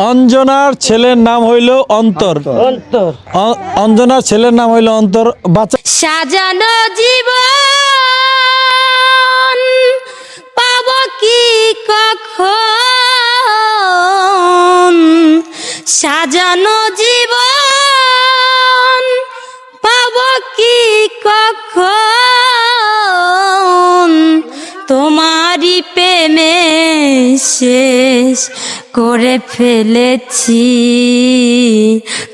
অঞ্জনার ছেলের নাম হইল অন্তর। অন্তর। অঞ্জনার ছেলের নাম হইল অন্তর। বাচ্চা সাজানো জীবন পাব কি কখন? সাজানো জীবন পাব কি কখন? তোমারই প্রেমে শেষ করে ফেলেছি।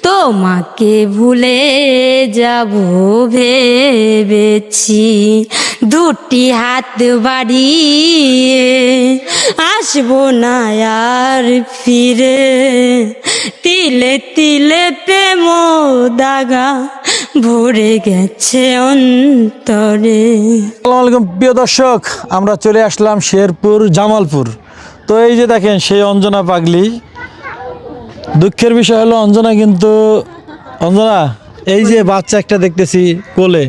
তোমাকে ভুলে যাব ভেবেছি। দুটি হাত বাড়িয়ে আসব না আর ফিরে। তিলে তিলে প্রেম দাগা ভরে গেছে অন্তরে। প্রিয় দর্শক, আমরা চলে আসলাম শেরপুর জামালপুর। তো এই যে দেখেন সেই অঞ্জনা পাগলি। দুঃখের বিষয় হলো অঞ্জনা কিন্তু অঞ্জনা এই যে বাচ্চা একটা দেখতেছি কোলে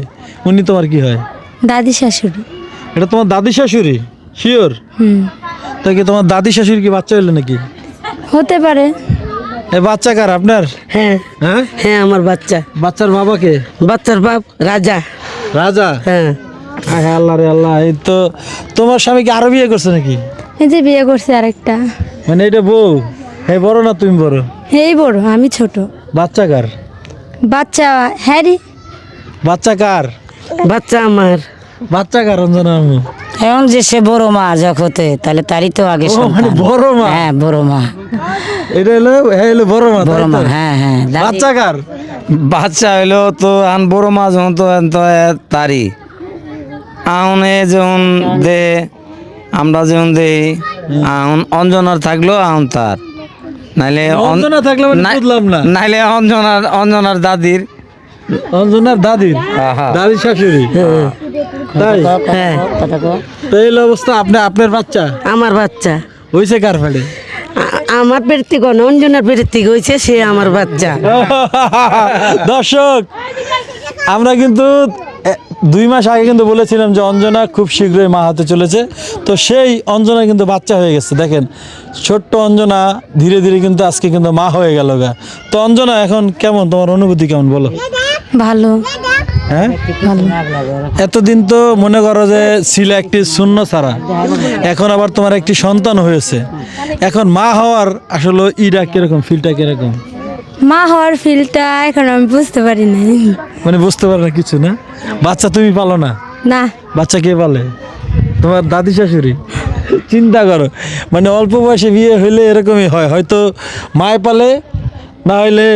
উনি তোমার কি হয়? দাদি শাশুড়ি। এটা তোমার দাদি শাশুড়ি? শিওর তো কি তোমার দাদি শাশুড়ি কি বাচ্চা হইল নাকি? হতে পারে। এই বাচ্চা কার আপনার? হ্যাঁ। হ্যাঁ? হ্যাঁ আমার বাচ্চা। বাচ্চার বাবাকে বাচ্চার বাপ রাজা। রাজা? হ্যাঁ আল্লাহ রে আল্লাহ এই তো তোমার স্বামী কি আরও বিয়ে করছে নাকি? এই যে বিয়ে করছে আরেকটা। মানে এটা বউ? হ্যাঁ বড় না তুমি বড়? এই বড় আমি ছোট। বাচ্চা কার? বাচ্চা হ্যারি। বাচ্চা কার? বাচ্চা আমার। বাচ্চা কার অঞ্জনা আম্মু? এখন যে সে বড় মা যখতে তাহলে তারই তো আগে ও, সন্তান। মানে বড় মা? হ্যাঁ বড় মা। এটা হলো হ্যাঁ হলো বড় মা তাই বড় মা তো? হ্যাঁ হ্যাঁ। বাচ্চা কার? বাচ্চা হইল তো আন বড় মাছ যখন তো আন তারি আউনে যখন দে আমরা যেমন দেই অঞ্জনার থাকল আউন তার। নাইলে অঞ্জনা থাকলে মানে নাই- বুঝলাম না। নাইলে অঞ্জনার অঞ্জনার দাদির। অঞ্জনার দাদির? আহা। দাদির শাশুড়ি? তাই? হ্যাঁ। তো এই অবস্থা আপনি আপনার বাচ্চা? আমার বাচ্চা। হইছে কার ফেলে? আমার পেটের থেকে অঞ্জনার থেকে হয়েছে সে আমার বাচ্চা। দর্শক আমরা কিন্তু দুই মাস আগে কিন্তু বলেছিলাম যে অঞ্জনা খুব শীঘ্রই মা হতে চলেছে। তো সেই অঞ্জনা কিন্তু বাচ্চা হয়ে গেছে দেখেন। ছোট্ট অঞ্জনা ধীরে ধীরে কিন্তু আজকে কিন্তু মা হয়ে গেল গা। তো অঞ্জনা এখন কেমন তোমার অনুভূতি কেমন বলো? ভালো। হ্যাঁ? এতদিন তো মনে করো যে ছিল একটি শূন্য ছাড়া। এখন আবার তোমার একটি সন্তান হয়েছে। এখন মা হওয়ার আসলে ইটা কীরকম ফিলটা কীরকম? মা হওয়ার ফিলটা এখন আমি বুঝতে পারি না মানে বুঝতে পারো না কিছু না? বাচ্চা তুমি পালো না? না। বাচ্চা কে পালে? তোমার দাদি শাশুড়ি? চিন্তা করো। মানে অল্প বয়সে বিয়ে হইলে এরকমই হয়। হয়তো মায় পালে না হইলে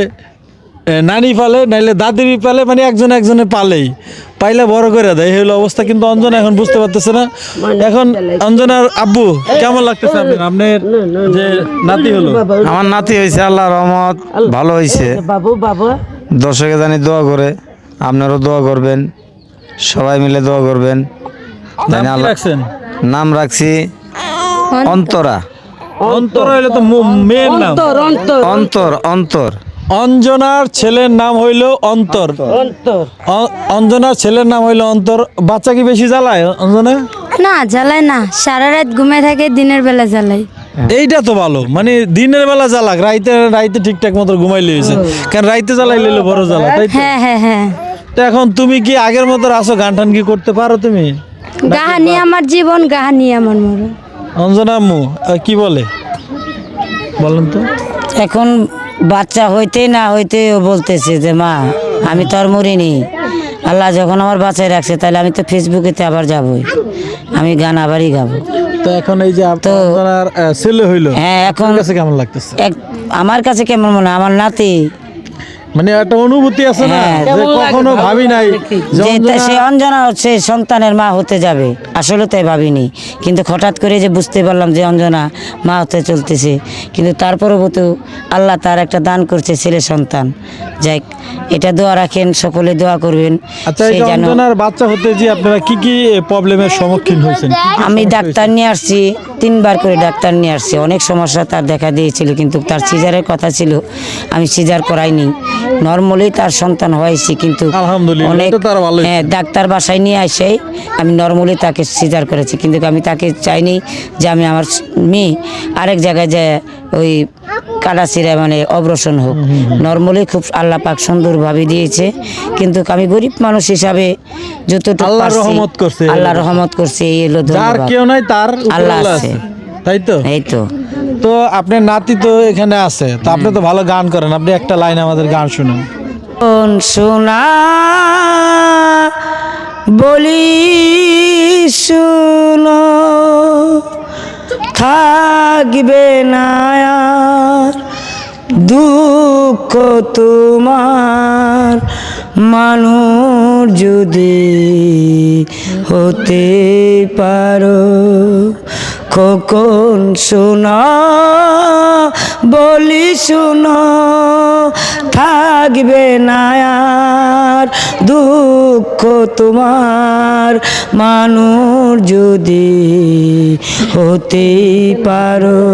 নানি পালে নাইলে দাদি পালে মানে একজন একজনে পালেই। পাইলে বড় করে দেয় এই হলো অবস্থা কিন্তু অঞ্জনা এখন বুঝতে পারতেছে না। এখন অঞ্জনার আব্বু কেমন লাগতেছে আপনার আপনার যে নাতি হলো। আমার নাতি হয়েছে আল্লাহ রহমত ভালো হয়েছে বাবু বাবা। দর্শকে জানি দোয়া করে আপনারও দোয়া করবেন সবাই মিলে দোয়া করবেন। নাম জানি আল্লাহ রাখছেন? নাম রাখছি অন্তরা। অন্তর হইলে তো মু- মেয়ের নাম। অন্তর অন্তর। অন্তর অন্তর। অঞ্জনার ছেলের নাম হইল অন্তর। অন্তর। অঞ্জনার ছেলের নাম হইল অন্তর। বাচ্চা কি বেশি জ্বালায় অঞ্জনা? না জ্বালায় না। সারা রাত ঘুমে থাকে দিনের বেলা জ্বালাই এইটা তো ভালো। মানে দিনের বেলা জ্বালাক রাইতে রাইতে ঠিকঠাক মতো ঘুমাইলে হয়েছে। কারণ রাইতে জ্বালাই লইলে বড় জ্বালা তাই তো? হ্যাঁ হ্যাঁ হ্যাঁ। তো এখন তুমি কি আগের মতো আসো গান টান কি করতে পারো তুমি? গাহানি আমার জীবন গাহানি আমার মরণ। অঞ্জনা আম্মু কি বলে? বলেন তো। এখন বাচ্চা হইতে না হইতে ও বলতেছে যে মা আমি তো আর মরিনি। আল্লাহ যখন আমার বাচ্চায় রাখছে তাহলে আমি তো ফেসবুকেতে আবার যাবই। আমি গান আবারই গাবো। তো এখন এই যে আপনার ছেলে হইল হ্যাঁ এখন কাছে কেমন লাগতেছে? আমার কাছে কেমন মনে হয়, আমার নাতি মানে একটা অনুভূতি আছে না হ্যাঁ। যে কখনো ভাবি নাই যে যে সে অঞ্জনা হচ্ছে সন্তানের মা হতে যাবে। আসলে তাই ভাবিনি। কিন্তু হঠাৎ করে যে বুঝতে পারলাম যে অঞ্জনা মা হতে চলতেছে। কিন্তু তার পরবর্তী আল্লাহ তার একটা দান করছে ছেলে সন্তান। যাই এটা দোয়া রাখেন সকলে দোয়া করবেন। আচ্ছা যেন বাচ্চা হতে যে আপনারা কি কি প্রবলেমের সম্মুখীন হয়েছেন? আমি ডাক্তার নিয়ে আসছি তিনবার করে ডাক্তার নিয়ে আসছি। অনেক সমস্যা তার দেখা দিয়েছিল কিন্তু তার সিজারের কথা ছিল আমি সিজার করাইনি। নর্মালি তার সন্তান হয়েছি কিন্তু অনেক। হ্যাঁ ডাক্তার বাসায় নিয়ে আসে আমি নর্মালি তাকে সিজার করেছি কিন্তু আমি তাকে চাইনি যে আমি আমার মেয়ে আরেক জায়গায় যে ওই কাটা ছিঁড়ে মানে অগ্রসর হোক। নর্মালি খুব আল্লাহ পাক সুন্দরভাবে দিয়েছে। কিন্তু আমি গরিব মানুষ হিসাবে যতটুকু আল্লাহ রহমত করছে। আল্লাহ রহমত করছে এই হলো যার কেউ নাই তার আল্লাহ আছে। তাই তো? এই তো। তো আপনার নাতি তো এখানে আছে। তো আপনি তো ভালো গান করেন। আপনি একটা লাইন আমাদের গান শুনুন। কোন সোনা বলি শুনো। থাকবে না দুঃখ তোমার। মানুষ যদি হতে পারো খোকন শোনা? বলি শুনো, থাকবে না আর দুঃখ তোমার। মানুষ যদি হতে পারো,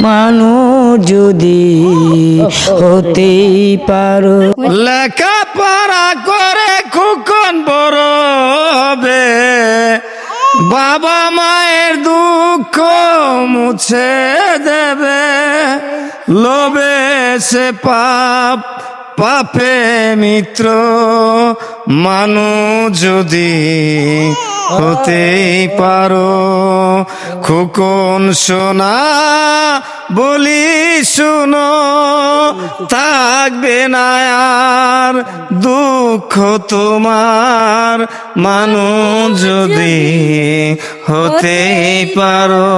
মানুষ যদি হতে পারো। লেখাপড়া করে খুকন বড় হবে। বাবা মায়ের দুঃখ মুছে দেবে লোবে সে পাপ পাপে মিত্র মানুষ যদি হতেই পারো। খুকন সোনা, বলি শুনো, থাকবে না আর দুঃখ তোমার। মানুষ যদি হতেই পারো,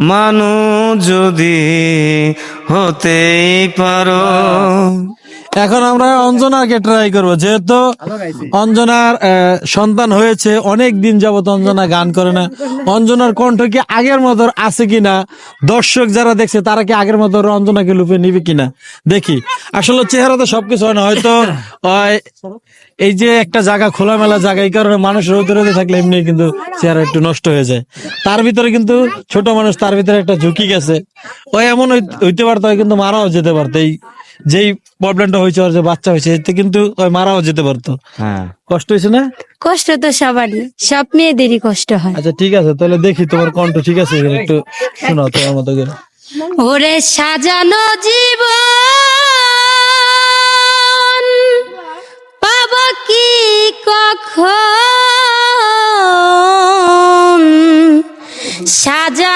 মানুষ যদি হতেই পারো। এখন আমরা অঞ্জনাকে ট্রাই করব। যেহেতু অঞ্জনার সন্তান হয়েছে, অনেক দিন যাবত অঞ্জনা গান করে না। অঞ্জনার কণ্ঠ কি আগের মতো আছে কিনা? দর্শক যারা দেখছে, তারা কি আগের মতো অঞ্জনাকে লুপে নিবে কিনা? দেখি। আসলে চেহারা তো সবকিছু হয় না, হয়তো এই যে একটা জায়গা খোলামেলা জায়গা, এই কারণে মানুষ রোদে রোদে থাকলে এমনি কিন্তু চেহারা একটু নষ্ট হয়ে যায়। তার ভিতরে কিন্তু ছোট মানুষ, তার ভিতরে একটা ঝুঁকি গেছে। ওই এমন হই- হইতে পারতো, কিন্তু মারাও যেতে পারতো। এই যেই প্রবলেমটা হয়েছে ওর যে বাচ্চা হয়েছে এতে কিন্তু ওই মারাও যেতে পারতো। হ্যাঁ। কষ্ট হয়েছে না? কষ্ট তো সবারই সব মেয়েদেরই কষ্ট হয়। আচ্ছা ঠিক আছে তাহলে দেখি তোমার কণ্ঠ ঠিক আছে? একটু শোনাও তোমার মতো করে। ওরে সাজানো জীবন পাব কি কখন? সাজানো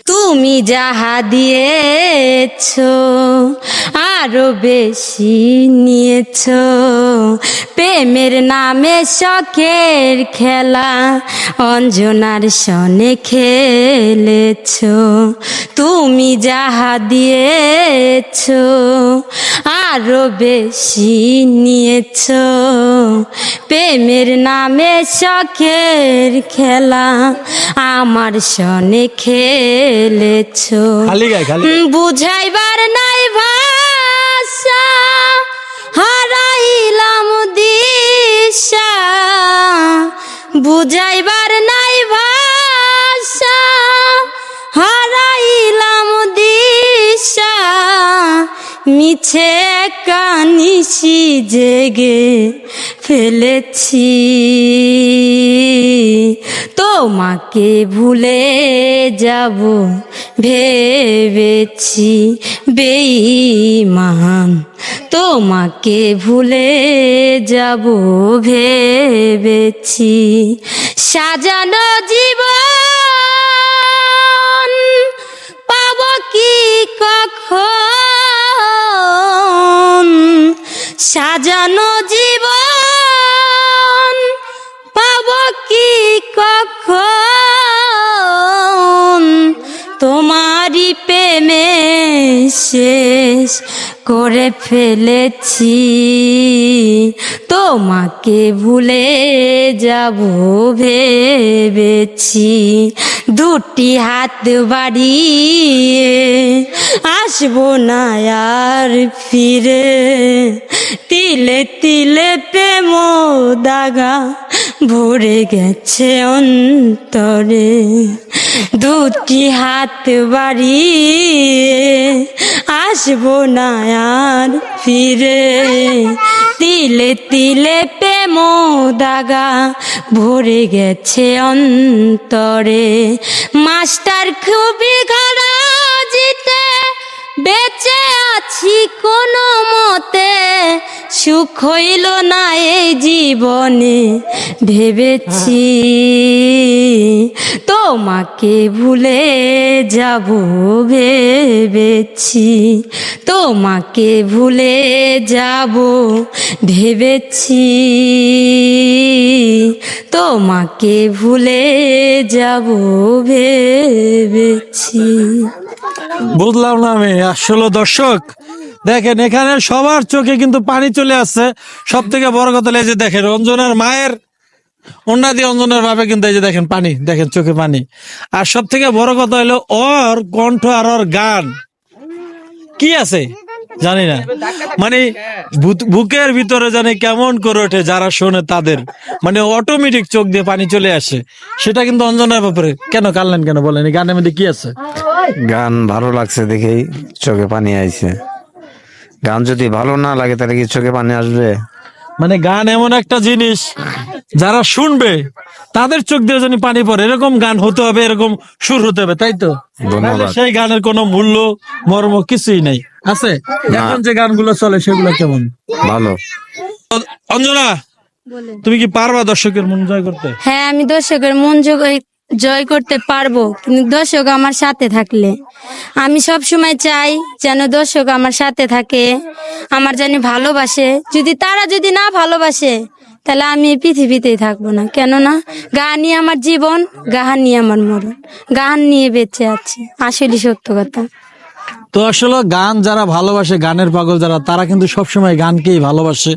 তুমি যাহা দিয়েছ, আরও বেশি নিয়েছ। প্রেমের নামে শখের খেলা, অঞ্জনার সনে খেলেছ। তুমি যাহা দিয়েছ, আরও বেশি নিয়েছ। প্রেমের নামে শখের খেলা, আমার সনে খালি খালি বুঝাইবার নাই ভাষা হারাইলাম দিশা। বুঝাইবার নাই ভাষা হারাইলাম দিশা। মিছে কানিসি জেগে ফেলেছি। তোমাকে ভুলে যাব, ভেবেছি। বেঈমান, তোমাকে ভুলে যাব, ভেবেছি। সাজানো জীবন পাব কি কখন? সাজানো জীবন কখন তোমারই প্রেমে শেষ করে ফেলেছি, তোমাকে ভুলে যাব ভেবেছি। দুটি হাত বাড়িয়ে আসব না আর ফিরে। তিলে তিলে প্রেম দাগা ভরে গেছে অন্তরে। দুটি হাত বাড়িয়ে আসব না আর ফিরে। তিলে তিলে প্রেম দাগা ভরে গেছে অন্তরে। মাস্টার খুবই সুখ হইল না এই জীবনে, ভেবেছি তোমাকে ভুলে যাব, ভেবেছি তোমাকে ভুলে যাব, ভেবেছি তোমাকে ভুলে যাব, ভেবেছি। বুঝলাম না আমি, আসলে দর্শক দেখেন, এখানে সবার চোখে কিন্তু পানি চলে আসছে। সব থেকে বড় কথা এই যে দেখেন অঞ্জনার মায়ের অন্যা দিয়ে অঞ্জনার ভাবে কিন্তু এই যে দেখেন পানি, দেখেন চোখে পানি। আর সব থেকে বড় কথা হলো ওর কণ্ঠ আর ওর গান। কি আছে? জানি না। মানে বুকের ভিতরে জানে কেমন করে ওঠে, যারা শোনে তাদের। মানে অটোমেটিক চোখ দিয়ে পানি চলে আসে। সেটা কিন্তু অঞ্জনার ব্যাপারে কেন কানলেন কেন বলেন? এই গানের মধ্যে কি আছে? গান ভালো লাগছে দেখেই চোখে পানি আইছে। গান যদি ভালো না লাগে তাহলে কি চোখে পানি আসবে? মানে গান এমন একটা জিনিস যারা শুনবে তাদের চোখ দিয়ে যেন পানি পড়ে। এরকম গান হতে হবে এরকম সুর হতে হবে তাই তো? সেই গানের কোনো মূল্য মর্ম কিছুই নাই। আছে? এখন যে গানগুলো চলে সেগুলো কেমন? ভালো। অঞ্জনা তুমি কি পারবা দর্শকের মন জয় করতে? হ্যাঁ আমি দর্শকের মন জয় জয় করতে পারব। কিন্তু দর্শক আমার সাথে থাকলে। আমি সব সময় চাই যেন দর্শক আমার সাথে থাকে, আমার জানি ভালোবাসে। যদি তারা যদি না ভালোবাসে, তাহলে আমি পৃথিবীতেই থাকব না। কেননা গানই আমার জীবন গান নিয়ে আমার মরণ। গান নিয়ে বেঁচে আছি। আসলে সত্য কথা। তো আসলে গান যারা ভালোবাসে, গানের পাগল যারা, তারা কিন্তু সবসময় গানকেই ভালোবাসে।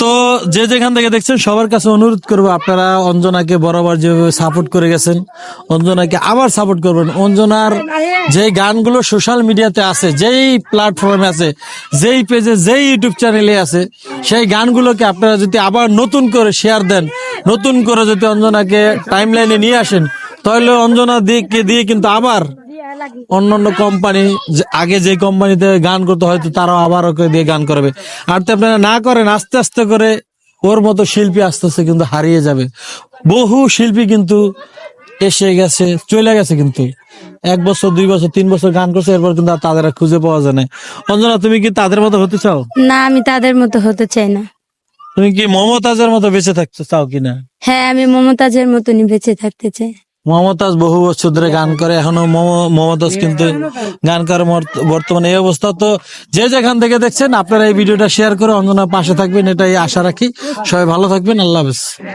তো যে যেখান থেকে দেখছেন, সবার কাছে অনুরোধ করব আপনারা অঞ্জনাকে বরাবর যেভাবে সাপোর্ট করে গেছেন, অঞ্জনাকে আবার সাপোর্ট করবেন। অঞ্জনার যে গানগুলো সোশ্যাল মিডিয়াতে আছে, যেই প্ল্যাটফর্মে আছে, যেই পেজে যেই ইউটিউব চ্যানেলে আছে, সেই গানগুলোকে আপনারা যদি আবার নতুন করে শেয়ার দেন, নতুন করে যদি অঞ্জনাকে টাইম লাইনে নিয়ে আসেন, তাহলে অঞ্জনা দিকে দিয়ে কিন্তু আবার অন্যান্য কোম্পানি আগে যে কোম্পানিতে গান করতে হয়তো তারাও আবার ওকে দিয়ে গান করবে। আর তো আপনারা না করেন আস্তে আস্তে করে ওর মতো শিল্পী আস্তে আস্তে কিন্তু হারিয়ে যাবে। বহু শিল্পী কিন্তু এসে গেছে চলে গেছে কিন্তু। এক বছর দুই বছর তিন বছর গান করছে এরপর কিন্তু তাদের খুঁজে পাওয়া যায় না অঞ্জনা তুমি কি তাদের মতো হতে চাও? না আমি তাদের মতো হতে চাই না। তুমি কি মমতাজের মতো বেঁচে থাকতে চাও কিনা? হ্যাঁ আমি মমতাজের মতনই বেঁচে থাকতে চাই। মমতাজ বহু বছর ধরে গান করে, এখনও মম- মমতাজ কিন্তু গান করে বর্তমানে। এই অবস্থা তো যে যেখান থেকে দেখছেন, আপনারা এই ভিডিওটা শেয়ার করে অঞ্জনার পাশে থাকবেন, এটাই আশা রাখি। সবাই ভালো থাকবেন, আল্লাহ হাফেজ।